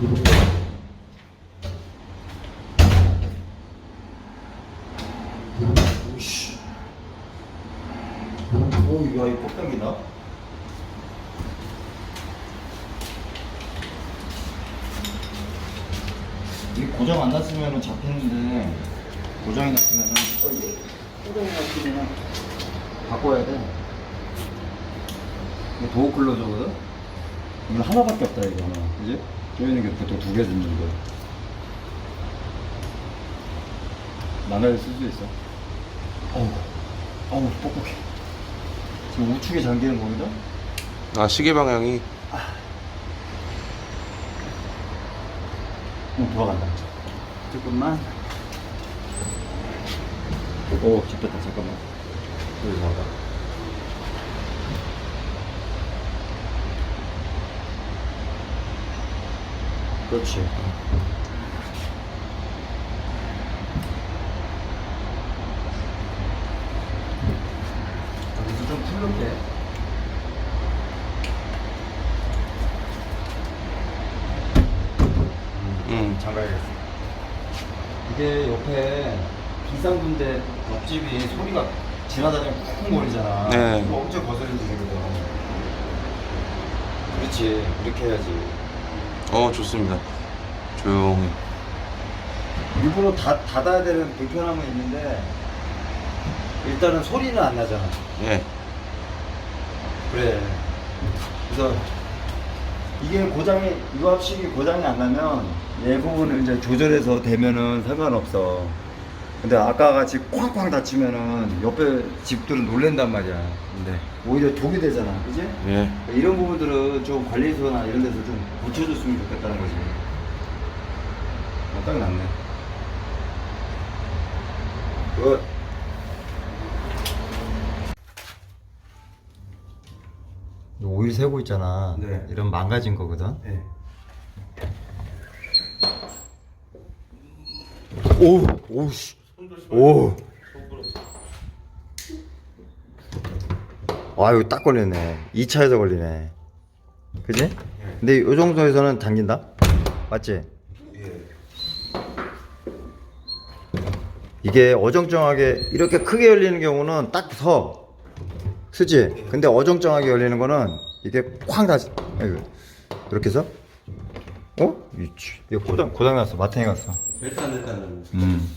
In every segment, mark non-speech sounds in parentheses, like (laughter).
이거. 이게 고장 안 났으면 잡히는데 고장이 이게 고장이 났으면은 바꿔야 돼. 이게 도어 클로저거든. 이건 하나밖에 없다 이거 하나, 그지? 조이는 게 보통 두개 듣는데. 나날을 쓸수 있어. 어우, 어우, 뻑뻑해. 지금 우측에 잠기는 거거든? 아 시계 방향이 응, 돌아간다. 조금만. 오, 집혔다, 잠깐만. 여기 봐봐. 그렇지. 여기서 좀 풀을게. 음. 장가야겠어. 이게 옆에 비상군대 옆집이 소리가 지나다니면 쿵쿵 거리잖아. 네. 이거 엄청 거슬리는 소리거든. 그렇지. 이렇게 해야지. 어 좋습니다 조용히 일부러 다, 닫아야 되는 불편함은 있는데 일단은 소리는 안 나잖아. 예 그래. 그래서 이게 고장이 이거 합식이 고장이 안 나면 얘 부분을 이제 조절해서 되면은 상관없어. 근데 아까 같이 쾅쾅 닫히면은 옆에 집들은 놀랜단 말이야. 근데 오히려 독이 되잖아, 그지? 예. 이런 부분들은 좀 관리소나 이런 데서 좀 고쳐줬으면 좋겠다는 거지. 어, 딱 낫네. 굿. 너 오일 세고 있잖아. 네. 이런 망가진 거거든. 네. 오, 오씨, 오. 아, 이거 딱 걸리네. 2차에서 걸리네. 그지? 근데 이 정도에서는 당긴다? 맞지? 예. 이게 어정쩡하게 이렇게 크게 열리는 경우는 딱 서. 쓰지? 근데 어정쩡하게 열리는 거는 이게 쾅 다시. 이렇게 해서? 어? 이거 고장, 고장 났어. 마탱이 갔어. 벨트 안 됐다는. 음.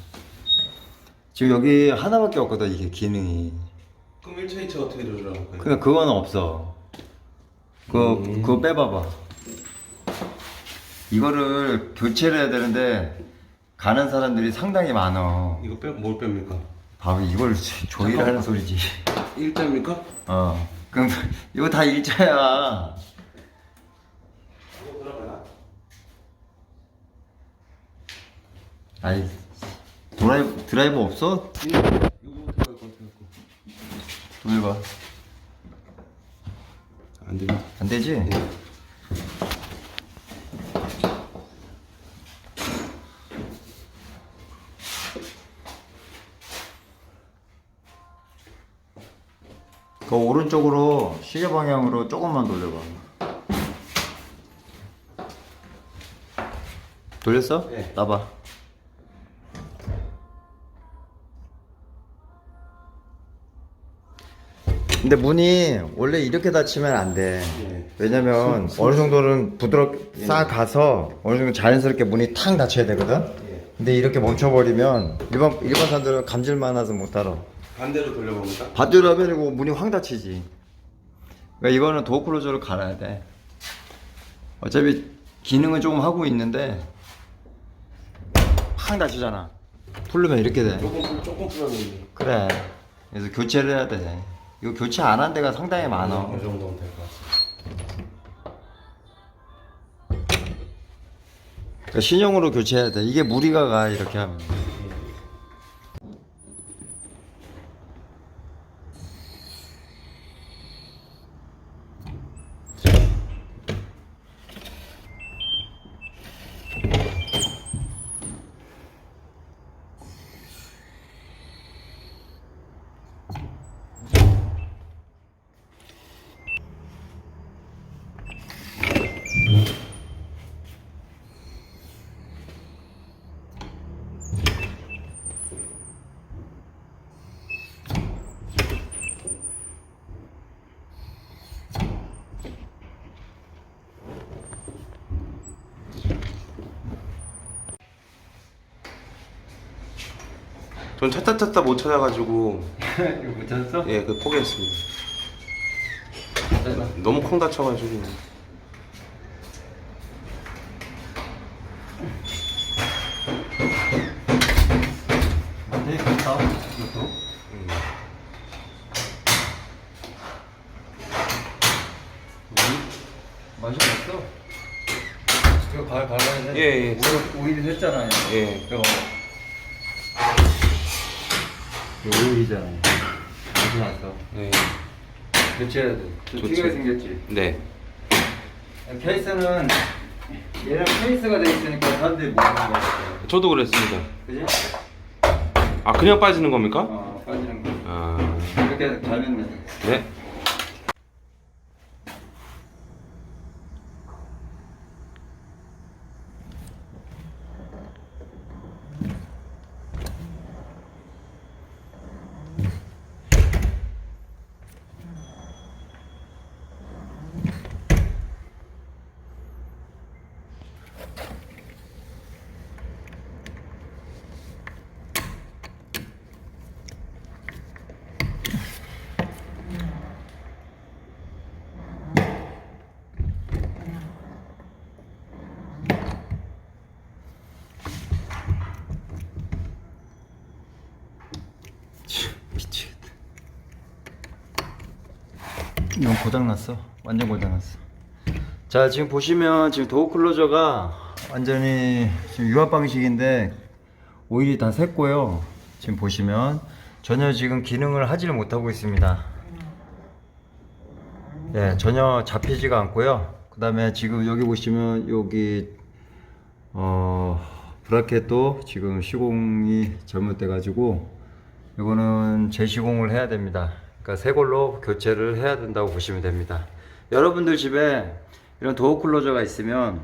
지금 여기 하나밖에 없거든, 이게 기능이. 그럼 1차, 2차 어떻게 조절하는 거예요? 그러니까 그거는 없어. 그거, 그거 빼봐봐. 이거를 교체를 해야 되는데, 가는 사람들이 상당히 많어. 이거 빼, 뭘 뺍니까? 바로 이걸 조일하는 소리지. 1자입니까? 어. 그럼 (laughs) 이거 다 일자야. 아이, 드라이브, 드라이브 없어? 이거 어떻게 할 거, 어떻게 할 거? 좀 해봐. 안 됩니다. 안 되지? 그 오른쪽으로 시계 방향으로 조금만 돌려봐. 돌렸어? 네. 나봐. 근데 문이 원래 이렇게 닫히면 안 돼. 네. 왜냐면 어느 정도는 부드럽게 싹 가서 어느 정도 자연스럽게 문이 탁 닫혀야 되거든. 예. 근데 이렇게 멈춰버리면 일반 일반 사람들은 감질 많아서 못 따라. 반대로 돌려봅니까? 반대로 하면 문이 황 닫히지. 그러니까 이거는 도어 클로저를 갈아야 돼. 어차피 기능은 조금 하고 있는데 황 닫히잖아. 풀르면 이렇게 돼. 조금, 풀- 조금 풀었는데. 그래. 그래서 교체를 해야 돼. 이거 교체 안 한 데가 상당히 많아. 이 정도면 될 것 같습니다. 그러니까 신형으로 교체해야 돼. 이게 무리가 가 이렇게 하면. 전 찾다 찾다 못 찾아가지고 (laughs) 이거 못 찾았어? 예, 그 포기했습니다. 너무 콩 다쳐가지고. 좋다 이것도 음. 맛이 없어 이거 발 발라야 돼? 예, 예. 오일, 오일이 됐잖아요 예. 이거 이거 오일이잖아요 맛이 났어 네. 교체해야 돼 좀. 튀게 생겼지 네. 케이스는 얘랑 케이스가 돼 있으니까 사람들이 모르는 거 같아요 저도 그랬습니다. 그지? 아 그냥 빠지는 겁니까? 어 빠지는 거 아 이렇게 달면 돼 네. 고장 났어. 완전 고장 났어. 자, 지금 보시면 지금 도어 클로저가 완전히 지금 유압 방식인데 오일이 다 샜고요. 지금 보시면 전혀 지금 기능을 하지를 못하고 있습니다. 예, 전혀 잡히지가 않고요. 그 다음에 지금 여기 보시면 여기 어 브라켓도 지금 시공이 잘못돼 가지고 이거는 재시공을 해야 됩니다. 그러니까 새 걸로 교체를 해야 된다고 보시면 됩니다. 여러분들 집에 이런 도어 클로저가 있으면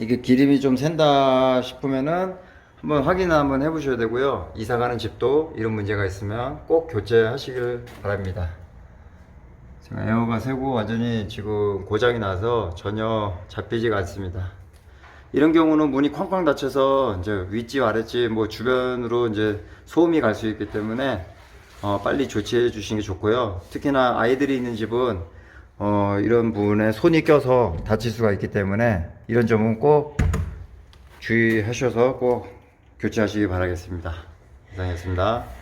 이게 기름이 좀 샌다 싶으면은 한번 확인을 한번 해보셔야 되고요. 이사 가는 집도 이런 문제가 있으면 꼭 교체하시길 바랍니다. 제가 에어가 새고 완전히 지금 고장이 나서 전혀 잡히지가 않습니다. 이런 경우는 문이 쾅쾅 닫혀서 이제 윗집 아랫집 뭐 주변으로 이제 소음이 갈 수 있기 때문에 어, 빨리 조치해 주시는 게 좋고요. 특히나 아이들이 있는 집은 어, 이런 부분에 손이 껴서 다칠 수가 있기 때문에 이런 점은 꼭 주의하셔서 꼭 교체하시기 바라겠습니다. 이상이었습니다.